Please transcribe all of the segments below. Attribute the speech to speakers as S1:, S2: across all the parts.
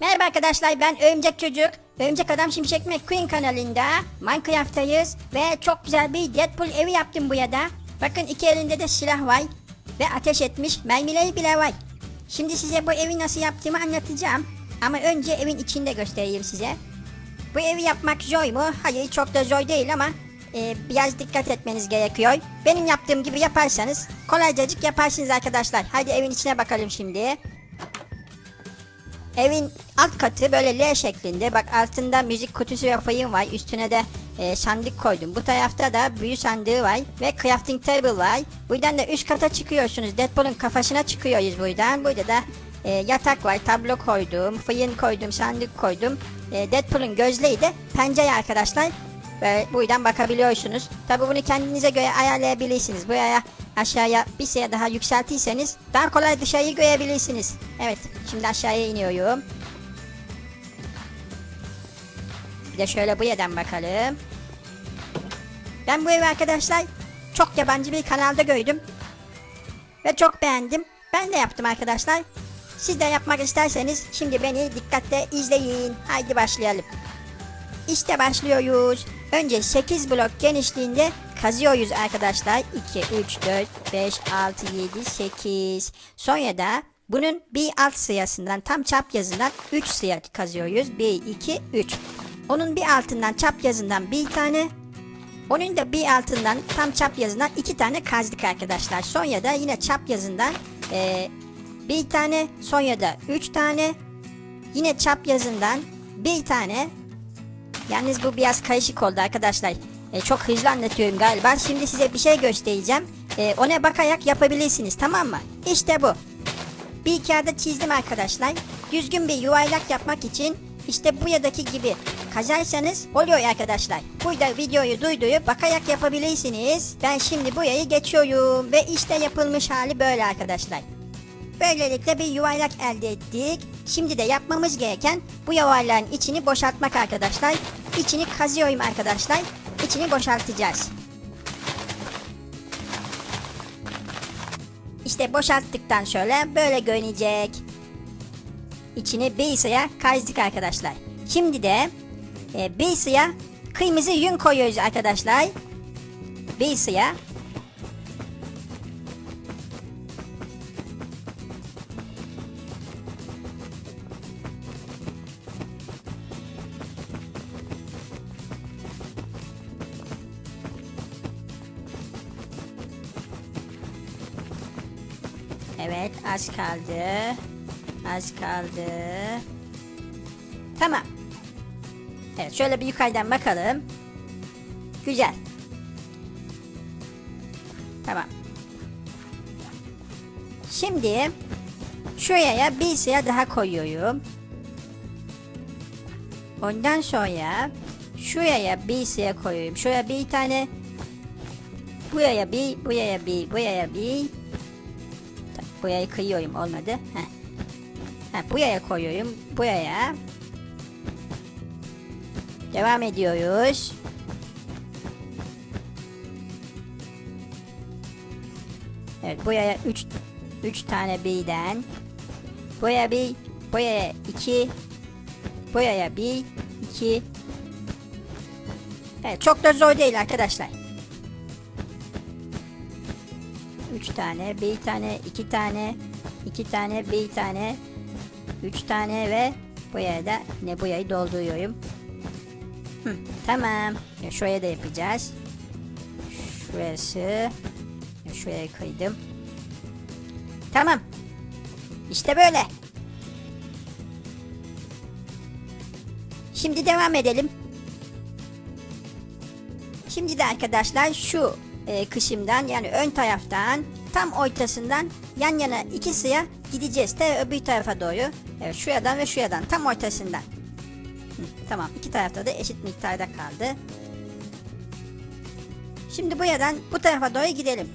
S1: Merhaba arkadaşlar ben Örümcek Çocuk. Örümcek Adam Şimşek McQueen kanalında Minecraft'tayız ve çok güzel bir Deadpool evi yaptım bu ya da. Bakın iki elinde de silah var ve ateş etmiş mermileri bile var. Şimdi size bu evi nasıl yaptığımı anlatacağım. Ama önce evin içinde göstereyim size. Bu evi yapmak zor mu? Hayır çok da zor değil ama e, biraz dikkat etmeniz gerekiyor. Benim yaptığım gibi yaparsanız kolaycacık yaparsınız arkadaşlar. Hadi evin içine bakalım şimdi. Evin alt katı böyle L şeklinde. Bak altında müzik kutusu ve fayın var. Üstüne de e, sandık koydum. Bu tarafta da büyü sandığı var. Ve crafting table var. Buradan da üst kata çıkıyorsunuz. Deadpool'un kafasına çıkıyoruz buradan. Burada da e, yatak var. Tablo koydum. Fayın koydum. Sandık koydum. E, Deadpool'un gözleri de pencere arkadaşlar. Ve buradan bakabiliyorsunuz. Tabi bunu kendinize göre ayarlayabilirsiniz. Buraya aşağıya bir şey daha yükseltirseniz daha kolay dışarıyı görebilirsiniz. Evet şimdi aşağıya iniyorum. Bir de şöyle bu yerden bakalım. Ben bu evi arkadaşlar çok yabancı bir kanalda gördüm. Ve çok beğendim. Ben de yaptım arkadaşlar. Siz de yapmak isterseniz şimdi beni dikkatle izleyin. Haydi başlayalım. İşte başlıyoruz. Önce 8 blok genişliğinde kazıyoruz arkadaşlar. 2, 3, 4, 5, 6, 7, 8. Sonra da bunun bir alt sırasından tam çap yazından 3 sıra kazıyoruz. 1, 2, 3. Onun bir altından çap yazından bir tane. Onun da bir altından tam çap yazından iki tane kazdık arkadaşlar. Sonra da yine çap yazından eee, bir tane. Sonra da üç tane. Yine çap yazından bir tane. Yalnız bu biraz karışık oldu arkadaşlar. E, çok hızlı anlatıyorum galiba. Şimdi size bir şey göstereceğim. E, ona bakarak yapabilirsiniz tamam mı? İşte bu. Bir kağıda çizdim arkadaşlar. Düzgün bir yuvarlak yapmak için işte bu yadaki gibi kazarsanız oluyor arkadaşlar. Burada videoyu duydurup bakarak yapabilirsiniz. Ben şimdi burayı geçiyorum ve işte yapılmış hali böyle arkadaşlar. Böylelikle bir yuvarlak elde ettik. Şimdi de yapmamız gereken bu yuvarlağın içini boşaltmak arkadaşlar. İçini kazıyorum arkadaşlar. İçini boşaltacağız. İşte boşalttıktan sonra böyle görünecek. İçini bir sıra kazdık arkadaşlar. Şimdi de e, bir kırmızı yün koyuyoruz arkadaşlar. Bir sıra az kaldı. Az kaldı. Tamam. Evet şöyle bir yukarıdan bakalım. Güzel. Tamam. Şimdi şuraya bir sıra daha koyuyorum. Ondan sonra şuraya bir sıra koyuyorum. Şuraya bir tane buraya bir, buraya bir, buraya bir Burayı kıyıyorum olmadı. Heh. Ha, buraya koyuyorum. Buraya. Devam ediyoruz. Evet buraya 3 3 tane birden. Buraya bir, buraya 2. Buraya bir, 2. Evet çok da zor değil arkadaşlar. 3 tane, bir tane, iki tane, iki tane, bir tane, üç tane ve buraya da ne burayı dolduruyorum. Hı, tamam. Ya şuraya da yapacağız. Şurası. Ya şuraya kıydım. Tamam. İşte böyle. Şimdi devam edelim. Şimdi de arkadaşlar şu e, kışımdan yani ön taraftan tam ortasından yan yana iki sıra gideceğiz. De öbür tarafa doğru. Evet şuradan ve şuradan tam ortasından. Hı, tamam iki tarafta da eşit miktarda kaldı. Şimdi bu yerden bu tarafa doğru gidelim.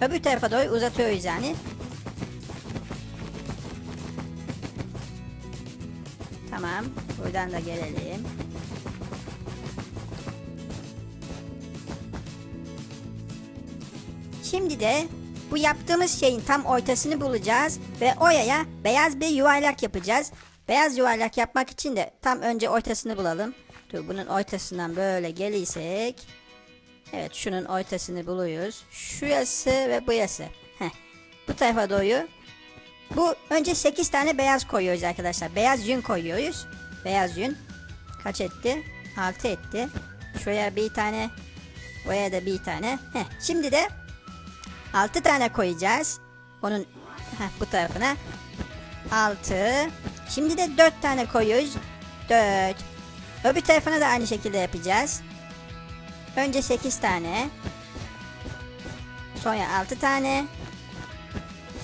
S1: Öbür tarafa doğru uzatıyoruz yani. Tamam. Buradan da gelelim. Şimdi de bu yaptığımız şeyin tam ortasını bulacağız Ve oyaya beyaz bir yuvarlak yapacağız. Beyaz yuvarlak yapmak için de tam önce ortasını bulalım. Dur bunun ortasından böyle gelirsek. Evet şunun ortasını buluyoruz. Şurası ve burası. Heh. Bu tarafa doğru. Bu önce 8 tane beyaz koyuyoruz arkadaşlar. Beyaz yün koyuyoruz. Beyaz yün. Kaç etti? 6 etti. Şuraya bir tane. Buraya da bir tane. Heh. Şimdi de 6 tane koyacağız. Onun heh, bu tarafına. 6. Şimdi de 4 tane koyuyoruz. 4. Öbür tarafına da aynı şekilde yapacağız. Önce 8 tane. Sonra 6 tane.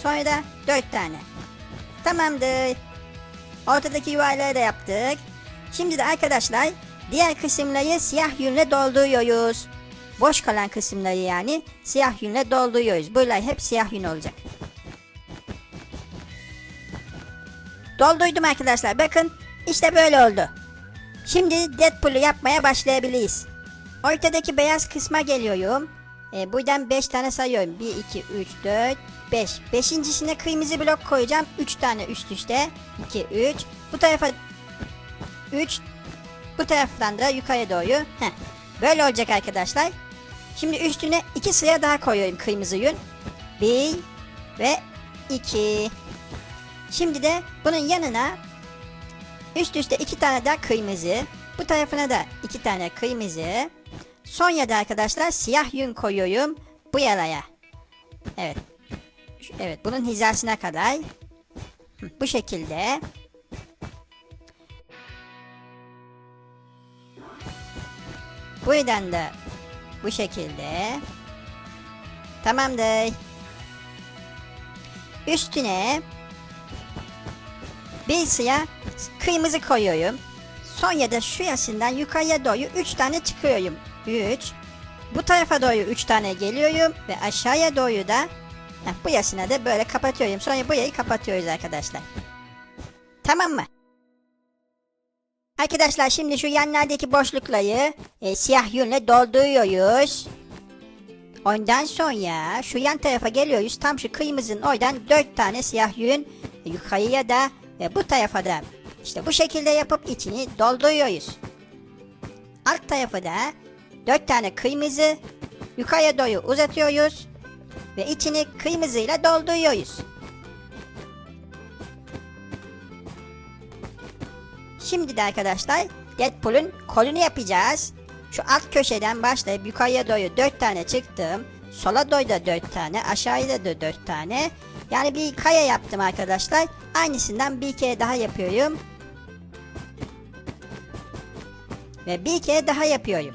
S1: Sonra da 4 tane. Tamamdır. Ortadaki yuvarları da yaptık. Şimdi de arkadaşlar diğer kısımları siyah yünle dolduruyoruz. Boş kalan kısımları yani siyah yünle dolduruyoruz. Buralar hep siyah yün olacak. Doldurdum arkadaşlar. Bakın işte böyle oldu. Şimdi Deadpool'u yapmaya başlayabiliriz. Ortadaki beyaz kısma geliyorum. E, buradan 5 tane sayıyorum. 1, 2, 3, 4, 5. Beşincisine kırmızı blok koyacağım. 3 tane üst üste. 2, 3. Bu tarafa 3. Bu taraftan da yukarı doğru. Heh. Böyle olacak arkadaşlar. Şimdi üstüne 2 sıra daha koyuyorum kırmızı yün. 1 ve 2. Şimdi de bunun yanına üst üste iki tane daha kırmızı. Bu tarafına da iki tane kırmızı. Sonra da arkadaşlar siyah yün koyuyorum bu yaraya. Evet. Evet bunun hizasına kadar. Bu şekilde. Buradan da bu şekilde. Tamamdır. Üstüne bir sıra kırmızı koyuyorum. Sonra da şu yaşından yukarıya doğru 3 tane çıkıyorum. 3. Bu tarafa doğru 3 tane geliyorum ve aşağıya doğru da heh, bu yaşına da böyle kapatıyorum. Sonra burayı kapatıyoruz arkadaşlar. Tamam mı? Arkadaşlar şimdi şu yanlardaki boşlukları e, siyah yünle dolduruyoruz. Ondan sonra şu yan tarafa geliyoruz. Tam şu kırmızının oradan 4 tane siyah yün e, yukarıya da ve bu tarafa da işte bu şekilde yapıp içini dolduruyoruz. Alt tarafı da 4 tane kırmızı yukarıya doğru uzatıyoruz ve içini kırmızıyla dolduruyoruz. Şimdi de arkadaşlar Deadpool'un kolunu yapacağız. Şu alt köşeden başlayıp yukarıya doğru 4 tane çıktım. Sola doğru da 4 tane, aşağıya da 4 tane. Yani bir kaya yaptım arkadaşlar. Aynısından bir kere daha yapıyorum. Ve bir kere daha yapıyorum.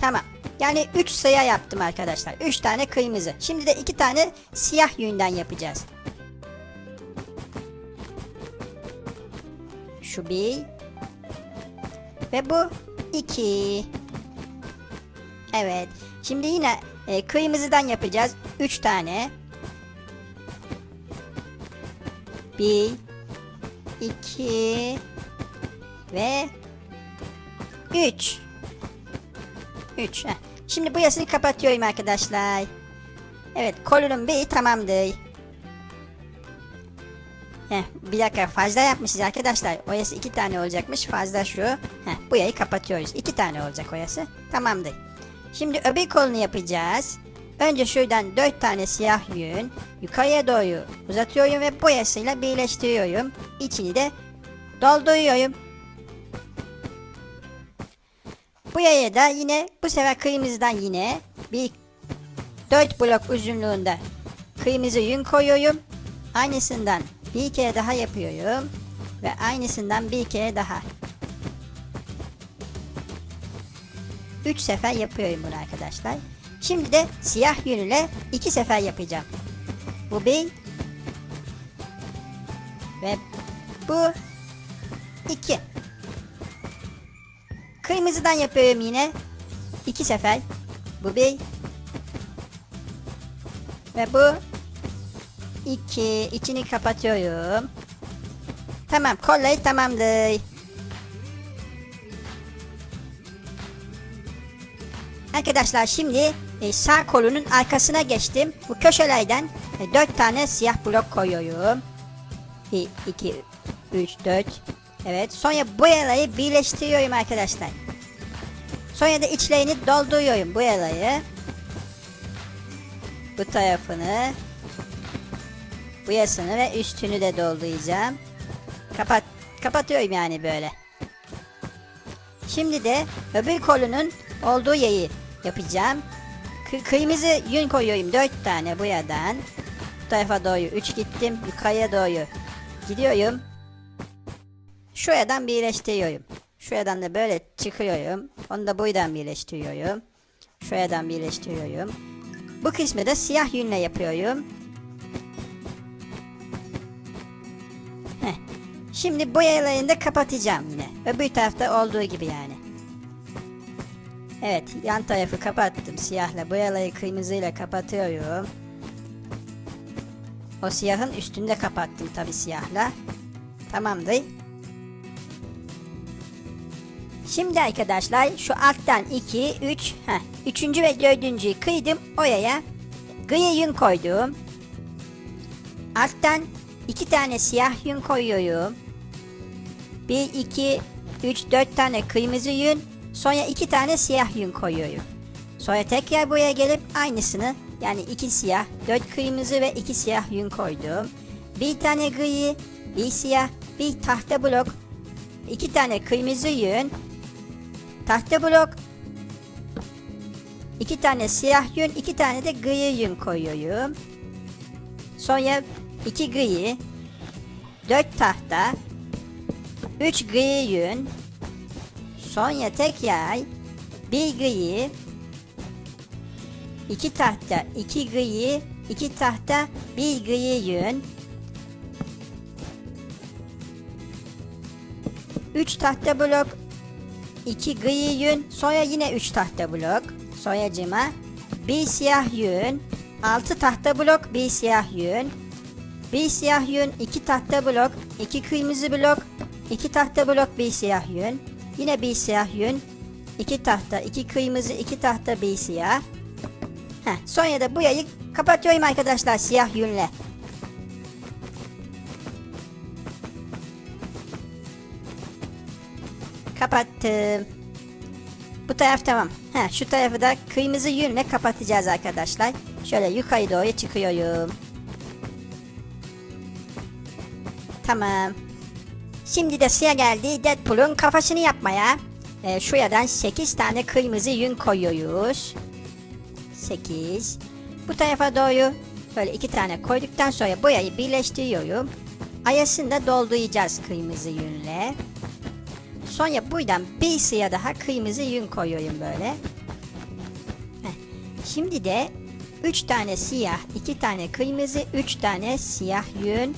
S1: Tamam. Yani 3 sıra yaptım arkadaşlar. 3 tane kırmızı. Şimdi de 2 tane siyah yünden yapacağız. Şu bir. Ve bu iki. Evet. Şimdi yine e, kırmızıdan yapacağız. Üç tane. Bir. iki Ve üç. Üç. heh. Şimdi bu yasını kapatıyorum arkadaşlar. Evet kolunun bir tamamdır. Bir dakika fazla yapmışız arkadaşlar. Oyası iki tane olacakmış. Fazla şu. Heh, bu yayı kapatıyoruz. İki tane olacak oyası. Tamamdır. Şimdi öbür kolunu yapacağız. Önce şuradan dört tane siyah yün yukarıya doğru uzatıyorum ve boyasıyla birleştiriyorum. İçini de dolduruyorum. Bu yaya da yine bu sefer kırmızıdan yine bir 4 blok uzunluğunda kırmızı yün koyuyorum. Aynısından bir kere daha yapıyorum. Ve aynısından bir kere daha. 3 sefer yapıyorum bunu arkadaşlar. Şimdi de siyah yün ile 2 sefer yapacağım. Bu bir. Ve bu iki. Kırmızıdan yapıyorum yine. 2 sefer. Bu bir. Ve bu 2 içini kapatıyorum. Tamam kollayı tamamdır. Arkadaşlar şimdi e, sağ kolunun arkasına geçtim. Bu köşelerden e, 4 tane siyah blok koyuyorum. 1, 2, 3, 4. Evet. Sonra boyaları birleştiriyorum arkadaşlar. Sonra da içlerini dolduruyorum boyaları. Bu tarafını. Boyasını ve üstünü de dolduracağım. Kapat, kapatıyorum yani böyle. Şimdi de öbür kolunun olduğu yeri yapacağım. Kı- kırmızı yün koyuyorum 4 tane boyadan. Bu tarafa doğru 3 gittim. Yukarıya doğru gidiyorum. Şuradan birleştiriyorum. Şuradan da böyle çıkıyorum. Onu da buradan birleştiriyorum. Şuradan birleştiriyorum. Bu kısmı da siyah yünle yapıyorum. Şimdi boyalarını da kapatacağım yine. Öbür tarafta olduğu gibi yani. Evet yan tarafı kapattım siyahla. Boyaları kırmızıyla kapatıyorum. O siyahın üstünde kapattım tabi siyahla. Tamamdır. Şimdi arkadaşlar şu alttan 2, 3, heh, üçüncü ve dördüncüyü kıydım. Oraya gri yün koydum. Alttan iki tane siyah yün koyuyorum. 1, 2, 3, 4 tane kırmızı yün. Sonra iki tane siyah yün koyuyorum. Sonra tekrar buraya gelip aynısını yani iki siyah, dört kırmızı ve iki siyah yün koydum. Bir tane gri, bir siyah, bir tahta blok, iki tane kırmızı yün, tahta blok, iki tane siyah yün, iki tane de gri yün koyuyorum. Sonra iki gri, dört tahta, üç gri yün, sonra tekrar bir gri, iki tahta, iki gri, iki tahta, bir gri yün, üç tahta blok, iki gri yün, sonra yine üç tahta blok, soyacıma, bir siyah yün, altı tahta blok, bir siyah yün, bir siyah yün, iki tahta blok, iki kırmızı blok, iki tahta blok, bir siyah yün, yine bir siyah yün, iki tahta, iki kırmızı, iki tahta, bir siyah. Heh, sonra da burayı kapatıyorum arkadaşlar siyah yünle. Kapattım. Bu taraf tamam. Ha, şu tarafı da kırmızı yünle kapatacağız arkadaşlar. Şöyle yukarı doğru çıkıyorum. Tamam. Şimdi de sıra geldi Deadpool'un kafasını yapmaya. Ee, şuradan 8 tane kırmızı yün koyuyoruz. 8. Bu tarafa doğru böyle iki tane koyduktan sonra boyayı birleştiriyorum. Ayasını da dolduracağız kırmızı yünle. Sonra buradan bir sıra daha kırmızı yün koyuyorum böyle. Şimdi de 3 tane siyah, 2 tane kırmızı, 3 tane siyah yün.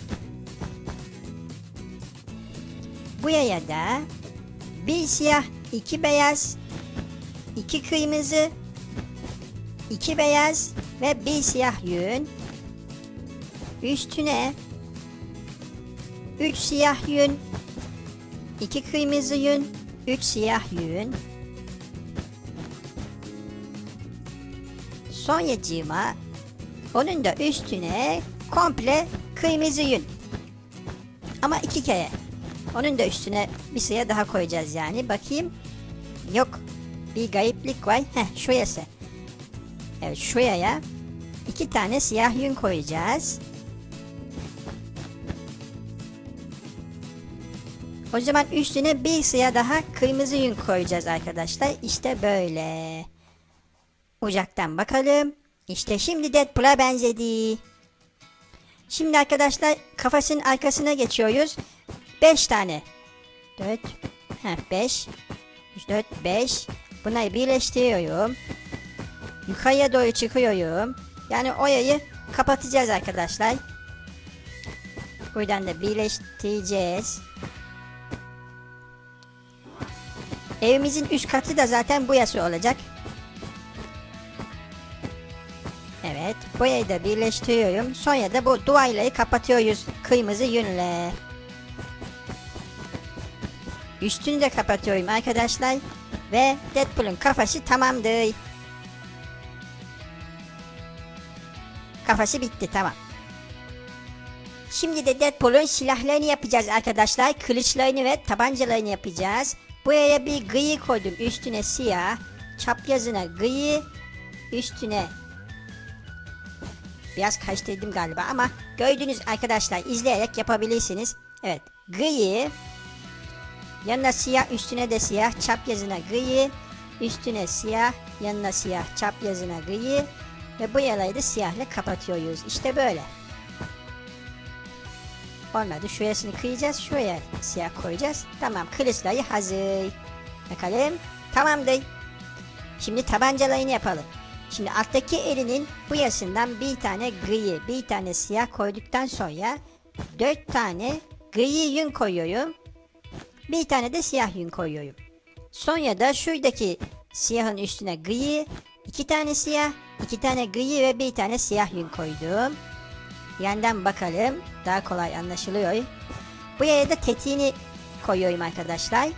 S1: Buraya da bir siyah, iki beyaz, iki kırmızı, iki beyaz ve bir siyah yün. Üstüne üç siyah yün, iki kırmızı yün, üç siyah yün. Sonyacığıma onun da üstüne komple kırmızı yün. Ama iki kere. Onun da üstüne bir sıra daha koyacağız yani. Bakayım. Yok. Bir gariplik var. Heh şurası. Evet şuraya iki tane siyah yün koyacağız. O zaman üstüne bir sıra daha kırmızı yün koyacağız arkadaşlar. İşte böyle. Uzaktan bakalım. İşte şimdi Deadpool'a benzedi. Şimdi arkadaşlar kafasının arkasına geçiyoruz. 5 tane. 4. Ha 5. 4 5. Bunları birleştiriyorum. Yukarıya doğru çıkıyorum. Yani oyayı kapatacağız arkadaşlar. Buradan da birleştireceğiz. Evimizin üst katı da zaten burası olacak. Evet. Boyayı da birleştiriyorum. Sonra da bu duvarları kapatıyoruz. Kırmızı yünle. Üstünü de kapatıyorum arkadaşlar. Ve Deadpool'un kafası tamamdır. Kafası bitti tamam. Şimdi de Deadpool'un silahlarını yapacağız arkadaşlar. Kılıçlarını ve tabancalarını yapacağız. Buraya bir gıyı koydum. Üstüne siyah. Çap yazına gıyı. Üstüne Biraz karıştırdım galiba ama gördünüz arkadaşlar izleyerek yapabilirsiniz. Evet gıyı yanına siyah üstüne de siyah çap yazına gıyı üstüne siyah yanına siyah çap yazına gıyı ve bu yalayı da siyahla kapatıyoruz. İşte böyle. Olmadı. Şurasını kıyacağız. Şuraya siyah koyacağız. Tamam. Kılıçlayı hazır. Bakalım. Tamamdır. Şimdi tabancalarını yapalım. Şimdi alttaki elinin bu yasından bir tane gri, bir tane siyah koyduktan sonra dört tane gri yün koyuyorum. Bir tane de siyah yün koyuyorum. Sonra da şuradaki siyahın üstüne gri, iki tane siyah, iki tane gri ve bir tane siyah yün koydum. Yandan bakalım. Daha kolay anlaşılıyor. Buraya da tetiğini koyuyorum arkadaşlar.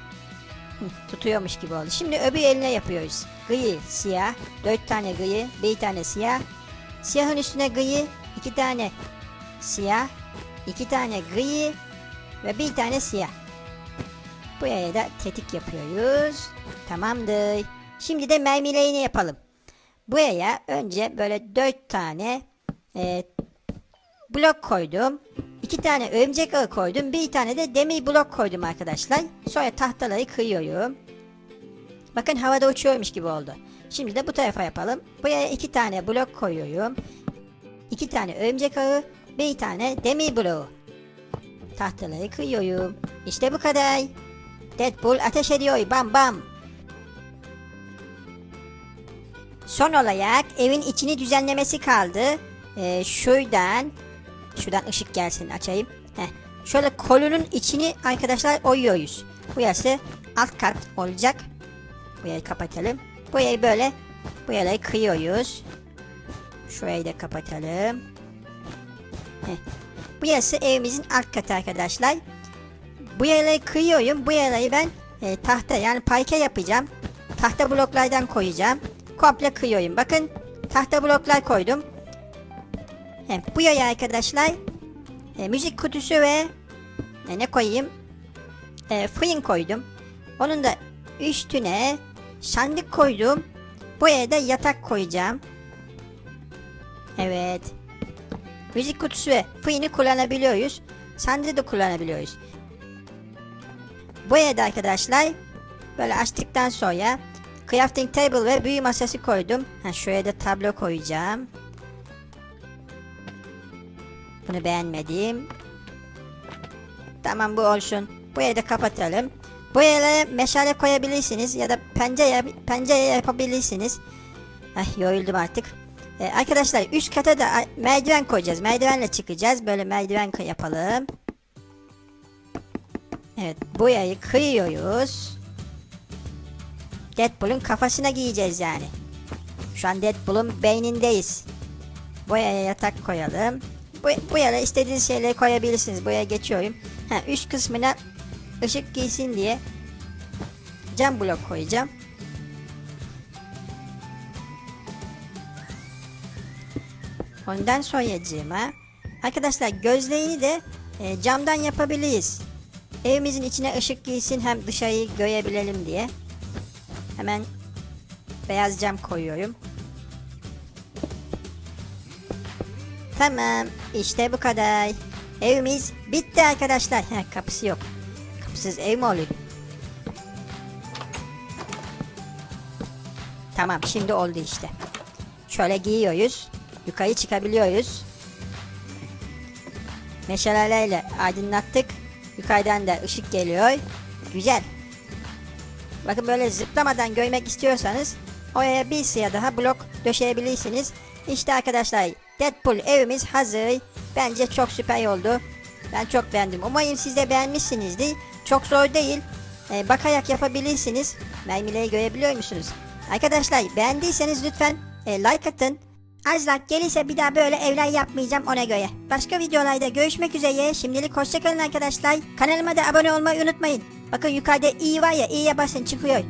S1: Tutuyormuş gibi oldu. Şimdi öbür eline yapıyoruz. Gri, siyah. Dört tane gri, bir tane siyah. Siyahın üstüne gri, iki tane siyah. iki tane gri ve bir tane siyah. Buraya da tetik yapıyoruz. Tamamdır. Şimdi de mermilerini yapalım. Buraya önce böyle dört tane e, blok koydum. İki tane örümcek ağı koydum. Bir tane de demir blok koydum arkadaşlar. Sonra tahtaları kıyıyorum. Bakın havada uçuyormuş gibi oldu. Şimdi de bu tarafa yapalım. Buraya iki tane blok koyuyorum. İki tane örümcek ağı. Bir tane demir bloğu. Tahtaları kıyıyorum. İşte bu kadar. Deadpool ateş ediyor. Bam bam. Son olarak evin içini düzenlemesi kaldı. Ee, şuradan Şuradan ışık gelsin açayım. Heh. Şöyle kolunun içini arkadaşlar oyuyoruz. Burası alt kat olacak. Burayı kapatalım. Burayı böyle bu yerleri kıyıyoruz. Şurayı da kapatalım. Heh. Burası evimizin alt katı arkadaşlar. Bu yerleri kıyıyorum. Bu yerleri ben e, tahta yani parke yapacağım. Tahta bloklardan koyacağım. Komple kıyıyorum. Bakın tahta bloklar koydum. Hem bu yaya arkadaşlar e, müzik kutusu ve e, ne koyayım? E, fırın koydum. Onun da üstüne sandık koydum. Buraya da yatak koyacağım. Evet. Müzik kutusu ve fırını kullanabiliyoruz. Sandığı da kullanabiliyoruz. Buraya da arkadaşlar böyle açtıktan sonra crafting table ve büyü masası koydum. Ha, şuraya da tablo koyacağım. Bunu beğenmedim. Tamam bu olsun. Burayı da kapatalım. Buraya meşale koyabilirsiniz ya da pencere, pencere yapabilirsiniz. Ay yoruldum artık. Ee, arkadaşlar üst kata da merdiven koyacağız. Merdivenle çıkacağız. Böyle merdiven yapalım. Evet burayı kıyıyoruz. Deadpool'un kafasına giyeceğiz yani. Şu an Deadpool'un beynindeyiz. Buraya yatak koyalım. Bu, bu yana istediğiniz şeyleri koyabilirsiniz. Buraya geçiyorum. Ha, üst kısmına ışık giysin diye cam blok koyacağım. Ondan sonracığıma arkadaşlar gözlerini de e, camdan yapabiliriz. Evimizin içine ışık giysin hem dışarıyı görebilelim diye. Hemen beyaz cam koyuyorum. Tamam. işte bu kadar. Evimiz bitti arkadaşlar. Ha, kapısı yok. Kapısız ev mi olur? Tamam şimdi oldu işte. Şöyle giyiyoruz. Yukarı çıkabiliyoruz. Meşalelerle aydınlattık. Yukarıdan da ışık geliyor. Güzel. Bakın böyle zıplamadan görmek istiyorsanız oraya bir sıra daha blok döşeyebilirsiniz. İşte arkadaşlar Deadpool evimiz hazır. Bence çok süper oldu. Ben çok beğendim. Umarım siz de beğenmişsinizdir. Çok zor değil. Ee, bakarak yapabilirsiniz. Mermileri görebiliyor musunuz? Arkadaşlar beğendiyseniz lütfen e, like atın. Az like gelirse bir daha böyle evler yapmayacağım ona göre. Başka videolarda görüşmek üzere. Şimdilik hoşçakalın arkadaşlar. Kanalıma da abone olmayı unutmayın. Bakın yukarıda i var ya i'ye basın çıkıyor.